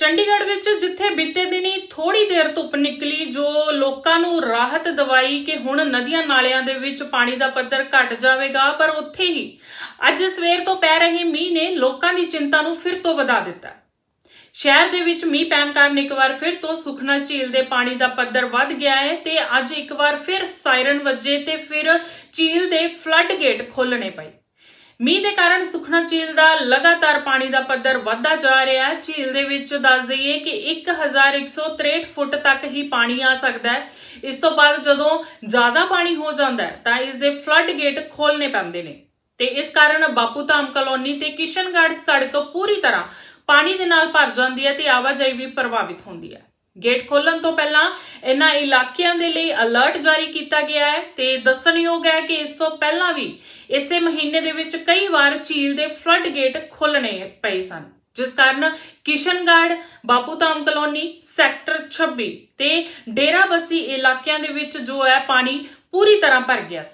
ਚੰਡੀਗੜ੍ਹ ਵਿੱਚ ਜਿੱਥੇ ਬੀਤੇ ਦਿਨੀ ਥੋੜੀ ਦੇਰ ਧੁੱਪ ਨਿਕਲੀ, ਜੋ ਲੋਕਾਂ ਨੂੰ ਰਾਹਤ ਦਵਾਈ ਕਿ ਹੁਣ ਨਦੀਆਂ ਨਾਲਿਆਂ ਦੇ ਵਿੱਚ ਪਾਣੀ ਦਾ ਪੱਧਰ ਘਟ ਜਾਵੇਗਾ, ਪਰ ਉੱਥੇ ਹੀ ਅੱਜ ਸਵੇਰ ਤੋਂ ਪੈ ਰਹੇ ਮੀਂਹ ਨੇ ਲੋਕਾਂ ਦੀ ਚਿੰਤਾ ਨੂੰ ਫਿਰ ਤੋਂ ਵਧਾ ਦਿੱਤਾ। ਸ਼ਹਿਰ ਦੇ ਵਿੱਚ ਮੀਂਹ ਪੈਣ ਕਾਰਨ ਇੱਕ ਵਾਰ ਫਿਰ ਤੋਂ ਸੁਖਨਾ ਝੀਲ ਦੇ ਪਾਣੀ ਦਾ ਪੱਧਰ ਵੱਧ ਗਿਆ ਹੈ ਤੇ ਅੱਜ ਇੱਕ ਵਾਰ ਫਿਰ ਸਾਇਰਨ ਵੱਜੇ ਤੇ ਫਿਰ ਝੀਲ ਦੇ ਫਲੱਡ ਗੇਟ ਖੋਲਣੇ ਪਏ। ਮੀਂਹ ਦੇ ਕਾਰਨ ਸੁਖਨਾ ਝੀਲ ਦਾ ਲਗਾਤਾਰ ਪਾਣੀ ਦਾ ਪੱਧਰ ਵਧਦਾ ਜਾ ਰਿਹਾ ਹੈ। ਝੀਲ ਦੇ ਵਿੱਚ ਦੱਸ ਦਈਏ ਕਿ 1163 ਫੁੱਟ ਤੱਕ ਹੀ ਪਾਣੀ ਆ ਸਕਦਾ ਹੈ। ਇਸ ਤੋਂ ਬਾਅਦ ਜਦੋਂ ਜ਼ਿਆਦਾ ਪਾਣੀ ਹੋ ਜਾਂਦਾ ਹੈ, ਤਾਂ ਇਸ ਦੇ ਫਲੱਡ ਗੇਟ ਖੋਲਣੇ ਪੈਂਦੇ ਨੇ। ਤੇ ਇਸ ਕਾਰਨ ਬਾਪੂ ਧਾਮ ਕਲੋਨੀ ਤੇ ਕਿਸ਼ਨਗੜ੍ਹ ਸੜਕ ਪੂਰੀ ਤਰ੍ਹਾਂ ਪਾਣੀ ਦੇ ਨਾਲ ਭਰ ਜਾਂਦੀ ਹੈ ਤੇ ਆਵਾਜਾਈ ਵੀ ਪ੍ਰਭਾਵਿਤ ਹੁੰਦੀ ਹੈ। ਗੇਟ ਖੋਲਣ ਤੋਂ ਪਹਿਲਾਂ ਇਹਨਾਂ ਇਲਾਕਿਆਂ ਦੇ ਲਈ ਅਲਰਟ ਜਾਰੀ ਕੀਤਾ ਗਿਆ ਹੈ ਤੇ ਦੱਸਣਯੋਗ ਹੈ ਕਿ ਇਸ ਤੋਂ ਪਹਿਲਾਂ ਵੀ ਇਸੇ ਮਹੀਨੇ ਦੇ ਵਿੱਚ ਕਈ ਵਾਰ ਝੀਲ ਦੇ ਫਲੱਡ ਗੇਟ ਖੋਲਣੇ ਪਏ ਸਨ। ਜਿਸ ਕਾਰਨ ਕਿਸ਼ਨਗੜ੍ਹ ਬਾਪੂ ਧਾਮ ਕਲੋਨੀ, ਸੈਕਟਰ 26 ਤੇ ਡੇਰਾਬਸੀ ਇਲਾਕਿਆਂ ਦੇ ਵਿੱਚ ਜੋ ਹੈ ਪਾਣੀ ਪੂਰੀ ਤਰ੍ਹਾਂ ਭਰ ਗਿਆ ਸੀ।